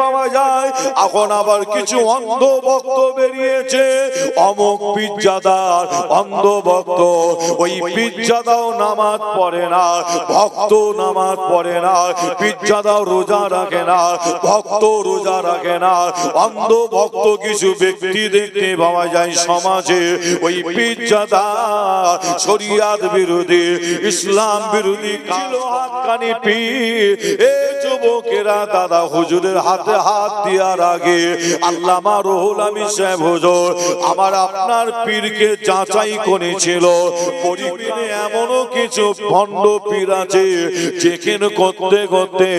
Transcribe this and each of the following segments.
পাওয়া যায়। এখন আবার কিছু অন্ধ ভক্ত বেরিয়েছে। অমুক পিজ্জাদার অন্ধ ভক্ত ওই পিজ্জাদাও নামাজ পড়ে না, ভক্ত নামাজ পড়ে না, পিজ্জাদাও রোজা রাখে না, ভক্ত রোজা রাখে না। অন্ধ ভক্ত কিছু ব্যক্তি দেখতে পাওয়া যায় সমাজে। ওই পিজ্জাদা শরিয়াত বিরোধী, ইসলাম বিরোধী ছিল হাক্কানি পীর। এ যুবকেরা দাদা হুজুরের হাতে হাত দেওয়ার আগে আল্লামা রুহুল আমি সাহেব হুজুর, আমার আপনার পীরকে যাচাই করেছিল। পরিবেশে এমনও কিছু ভণ্ড পীর আছে, যেখানে করতে করতে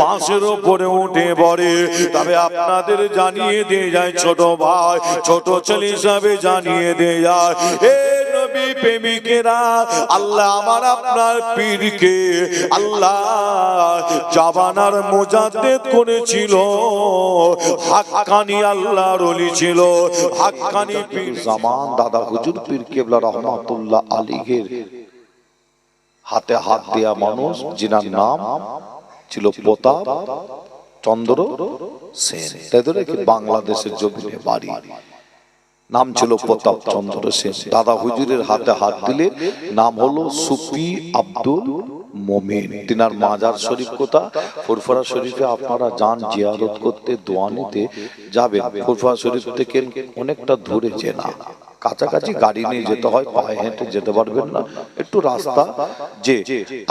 পাশের উপরে উঠে পড়ে। তবে আপনাদের জানিয়ে দিয়ে যায়, ছোট ভাই, ছোট ছেলে হিসাবে জানিয়ে দিয়ে যায় প্রেমিকেরা, আল্লাহ আমার আপনার পীরকে আল্লাহ জাবানার মোজাদ্দেদ করেছিল, হাক্কানি আল্লাহর ওলি ছিল, হাক্কানি পীর জামান দাদা হুজুর পীর কেবলা রহমাতুল্লাহ আলীগের হাতে হাত দেয়া মানুষ যিনার নাম ছিল প্রতাপ চন্দ্র সেন। তাদের কি বাংলাদেশের জমিনে বাড়ি। নাম ছিল প্রতাপ চন্দ্র সেন। দাদা হুজুরের হাতে হাত দিলে নাম হলো সুফি আব্দুল মমিন। তিনার মাজার শরীফ কোথা? ফুরফুরা শরীফে আপনারা যান জিয়ারত করতে দোয়ানিতে যাবেন। ফুরফুরা শরীফ থেকে অনেকটা দূরে চেনা। কাছাকাছি গাড়ি নিয়ে যেতে হয় পায়ে হেঁটে যেতে পারবেন না। একটু রাস্তা যে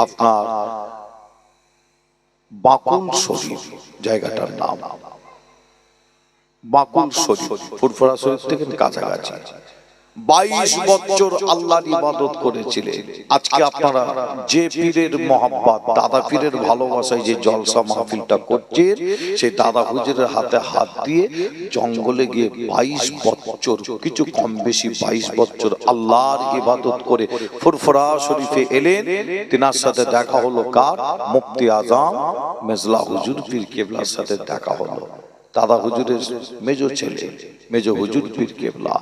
আপনার বাকুল শরীফ জায়গাটার নাম। বাকুল শরীফ ফুরফুরা শরীফ থেকে কাছাকাছি। বাইশ বছর আল্লাহর ইবাদত করেছিলেন। আজকে আপনারা যে পীরের মহাব্বত দাদা পীরের ভালোবাসায় যে জলসা মাহফিলটা করছেন সেই দাদা হুজুরের হাতে হাত দিয়ে জঙ্গলে গিয়ে বাইশ বছর কিছু কম বেশি বাইশ বছর আল্লাহর ইবাদত করে ফুরফুরা শরীফে এলেন তিনার সাথে দেখা হলো কার? মুফতি আজম মেজলা হুজুর পীর কেবলার সাথে দেখা হলো। দাদা হুজুরের মেজো ছেলে, মেজো হুজুর পীর কেবলা।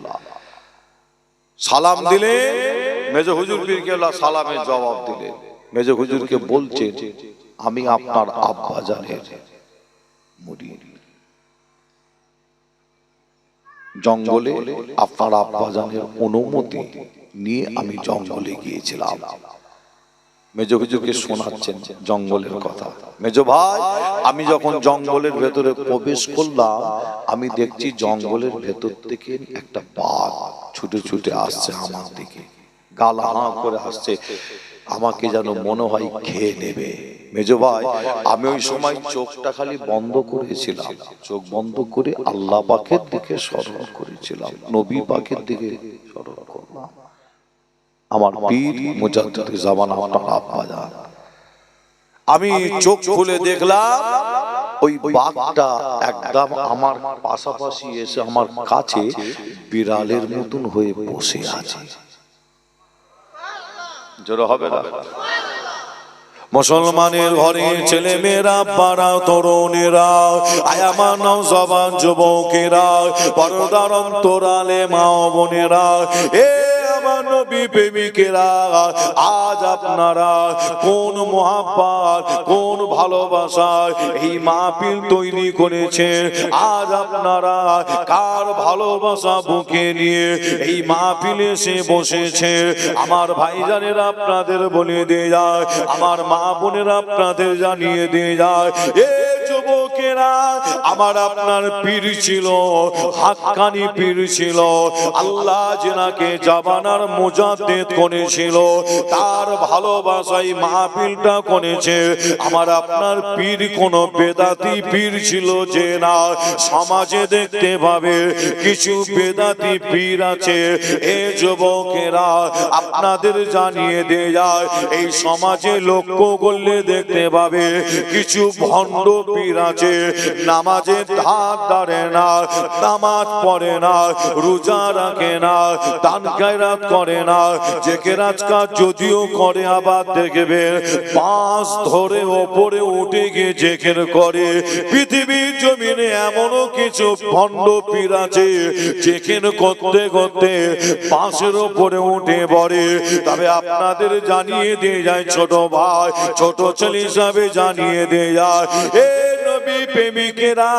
সালাম দিলে, মেজো হুজুর পীর কেবলা সালামের জবাব দিলেন মেজো হুজুরকে বলছে, আমি আপনার আব্বা জানের জঙ্গলে আপনার আব্বা জানের অনুমতি নিয়ে আমি জঙ্গলে গিয়েছিলাম। মেজো হুজুরকে শোনাচ্ছেন জঙ্গলের কথা। মেজ ভাই আমি যখন জঙ্গলের ভেতরে প্রবেশ করলাম আমি দেখছি জঙ্গলের ভেতর থেকে একটা বাঘ ছুটে ছুটে আসছে আমার দিকে। গালা হাঁ করে আসছে আমাকে যেন মনে হয় খেয়ে নেবে। মেজ ভাই আমি ওই সময় চোখটা খালি বন্ধ করেছিলাম। চোখ বন্ধ করে আল্লাহ পাখের দিকে স্মরণ করেছিলাম। নবী পাকের দিকে স্মরণ আমার পীর মুজাদ্দিদ জামান আপনার আব্বা জান আমি চোখ খুলে দেখলাম ওই বাঘটা একদম আমার পাশাপাশি এসে আমার কাছে বিড়ালের মতন হয়ে বসে আছে। জোরে হবে না? মুসলমানের ঘরে ছেলে মেয়েরা পাড়া তরুণেরা আয়ামা নওজবান যুবকেরা পরদার অন্তরালে মা বোনেরা এ আমার নবী প্রেমিকেরা, আজ আপনারা কোন মহাব্বাত, কোন ভালোবাসায় এই তৈরি করেছেন? আজ আপনারা কার ভালোবাসা বুকে নিয়ে এই মাহফিলে এসে বসেছে আমার ভাইজানেরা আপনাদের বলে দিয়ে যায়, আমার মা বোনেরা আপনাদের জানিয়ে দিয়ে যায়, এ যুবকেরা আমার আপনার পীর ছিল, হাক্কানি পীর ছিল, আল্লাহ জেনাকে জাবানার মোজাদ্দেদ করেছিল, তার ভালোবাসায় মাহফিলটা করেছে। আমার আপনার পীর কোন বেদাতি পীর ছিল যে না, সমাজে দেখতে পাবে কিছু বেদাতি পীর আছে। এ যুবকেরা আপনাদের জানিয়ে দিয়ে যায় এই সমাজে লক্ষ্য করলে দেখতে পাবে কিছু ভণ্ড পীর আছে। নামাজে ধার দাঁড়ে না, নামাজ পড়ে না, রোজা রাখে না, দান খায়রাত করে না। যে কেরাজকাজ যদিও করে, আবার দেখবে পাঁচ ধরে ওপরে উঠে গিয়ে জেকের করে। পৃথিবীর জমিনে এমনও কিছু ভণ্ড পীর আছে, জেকের করতে করতে পাশের ওপরে উঠে পড়ে। তবে আপনাদের জানিয়ে দিয়ে যায়, ছোট ভাই, ছোট ছেলে হিসাবে জানিয়ে দিয়ে যায়, এ নবী প্রেমিকেরা,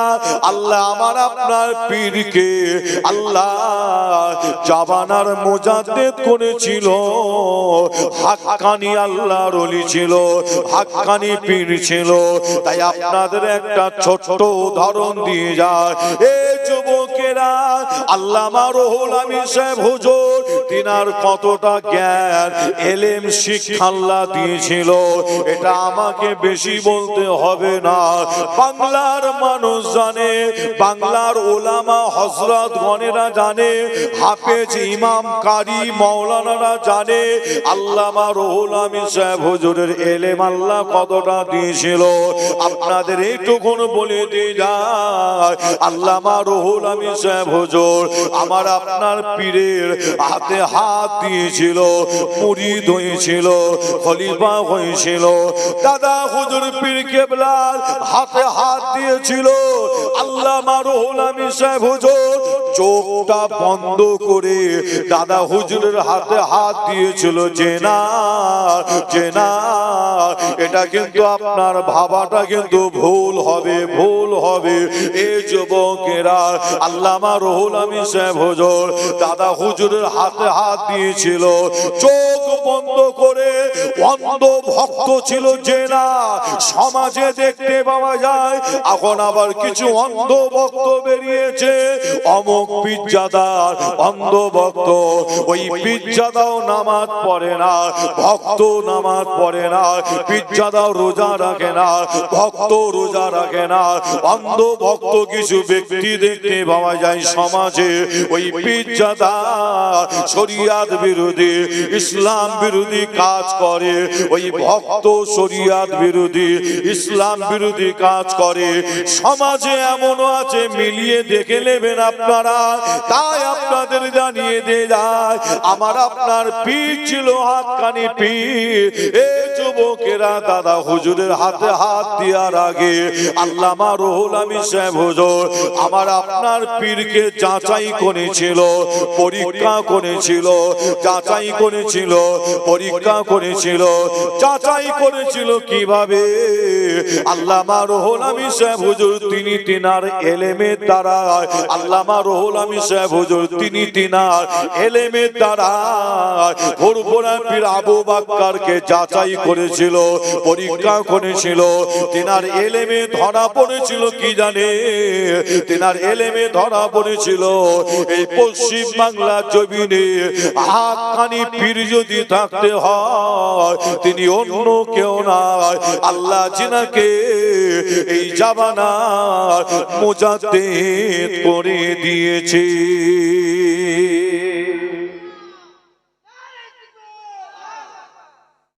আল্লাহ আমার আপনার পীরকে আল্লাহ জাবানার মোজাদ্দেদ করেছিল, হাক্কানি আল্লাহ রলি ছিল, হাক্কানি পীর ছিল। তাই আপনাদের একটা ছোট্ট উদাহরণ দিয়ে যায়। এ যুবকেরা, আল্লামা রহুল আমি সাহেব হুজুর তিনার কতটা জ্ঞান এলেম শিক্ষা আল্লাহ দিয়েছিল, এটা আমাকে বেশি বলতে হবে না। বাংলার মানুষ জানে, বাংলার ওলামা হজরত গণেরা জানে, হাফেজ ইমাম কারি মৌলানারা জানে, আল্লামা রহুল আমি সাহেব হুজুরের এলেম আল্লাহ কতটা দিয়েছিল। আপনাদের এইটুকুন বলে দিয়ে যায়, আল্লামা রহুল আমি সাহেব হুজুর, আমার আপনার পীরের হাতে হাত দিয়েছিল মুরিদ হয়েছিল, খলিফা হয়েছিল। দাদা হুজুর পীর কেবলার হাতে হাত দিয়েছিল। আল্লামা রহুল আমি সাহেব হুজুর, চোখটা বন্ধ করে দাদা হুজুরের হাতে হাত দিয়েছিল, যে না যে না, এটা কিন্তু আপনার ভাবাটা কিন্তু ভুল হবে ভুল হবে। এ যুবকেরা, আল্লামা রহুল আমি সাহেব হুজুর, দাদা হুজুরের হাতে হাত দিয়েছিল, চোখ বন্ধ করে অন্ধ ভক্ত ছিল যে না। সমাজে দেখতে পাওয়া যায়, এখন আবার কিছু অন্ধ ভক্ত বেরিয়েছে। অমুক পিজ্জাদার অন্ধ ভক্ত ওই পিজ্জাদাও নামাজ পড়ে না, ভক্ত নামাজ পড়ে না, পিজ্জাদাও রোজা রাখে না, ভক্ত রোজা রাখে না। অন্ধ ভক্ত কিছু ব্যক্তি দেখতে পাওয়া যায় সমাজে, ওই পিজ্জাদা শরিয়াত বিরোধী, ইসলাম বিরোধী কাজ করে। ওই ভক্ত শরিয়াত বিরোধী, ইসলাম বিরোধী কাজ করে। সমাজে এমনও আছে, মিলিয়ে দেখে নেবেন আপনারা। তাই আপনাদের জানিয়ে দিয়ে যায় আমার আপনার পীর ছিল হাতখানি পীর। এ যুবকেরা দাদা হুজুরের হাতে হাত দেওয়ার আগে আল্লামা রহুল আমি সাহেব হুজুর, আমার আপনার পীরকে যাচাই করেছিল, পরীক্ষা করেছিল, যাচাই করেছিল, পরীক্ষা করেছিল, যাচাই করেছিল কীভাবে? আল্লামা রহুল আমি সাহেব হুজুর, তিনি তিনার এলেমের দ্বারা আল্লামা রহুল আমি সাহেব হুজুর, তিনি তিনার পীর আবু বাক্কারকে যাচাই করেছিল, পরীক্ষা করেছিল। তিনার এলেমে ধরা পড়েছিল কি জানে? তিনার এলেমে ধরা পড়েছিল এই পশ্চিম বাংলা জমিনে। হাতখানি পীর যদি থাকতে হয়, তিনি অন্য কেউ নয়। আল্লাহ জিনাকে এই জাবানার মোজাতে করে দিয়েছে।